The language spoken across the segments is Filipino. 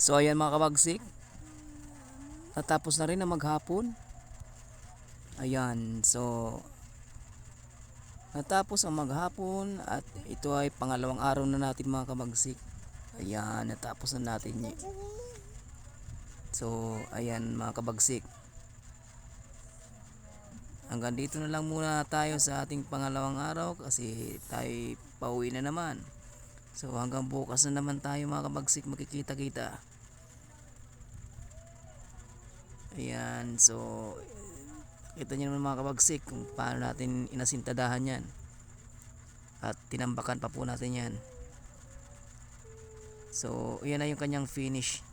So ayan mga kabagsik. Natapos na rin na maghapon. Ayan, so natapos ang maghapon at ito ay pangalawang araw na natin mga kabagsik. Ayan, natapos na natin So, ayan mga kabagsik. Hanggang dito na lang muna tayo sa ating pangalawang araw kasi tayo pauwi na naman. So hanggang bukas na naman tayo mga kabagsik makikita-kita. Ayan, so kita niyo naman mga kabagsik kung paano natin inasintadahan yan. At tinambakan pa po natin yan. So, yan na yung kanyang finish.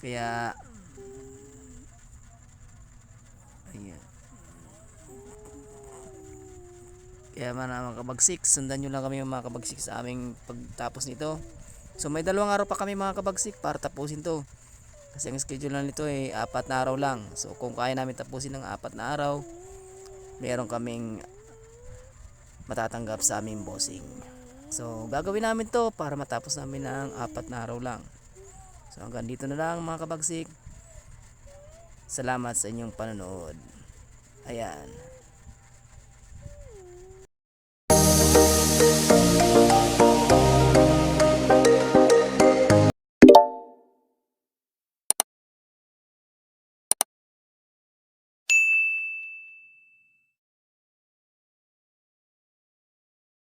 Kaya Ayan. Kaya mga kabagsik, sundan nyo lang kami mga kabagsik sa aming pagtapos nito. So may dalawang araw pa kami mga kabagsik para tapusin to. Kasi ang schedule lang nito ay apat na araw lang. So kung kaya namin tapusin ng apat na araw, meron kaming matatanggap sa aming bossing. So gagawin namin to para matapos namin ng apat na araw lang. So hanggang dito na lang mga kabagsik. Salamat sa inyong panonood. Ayan.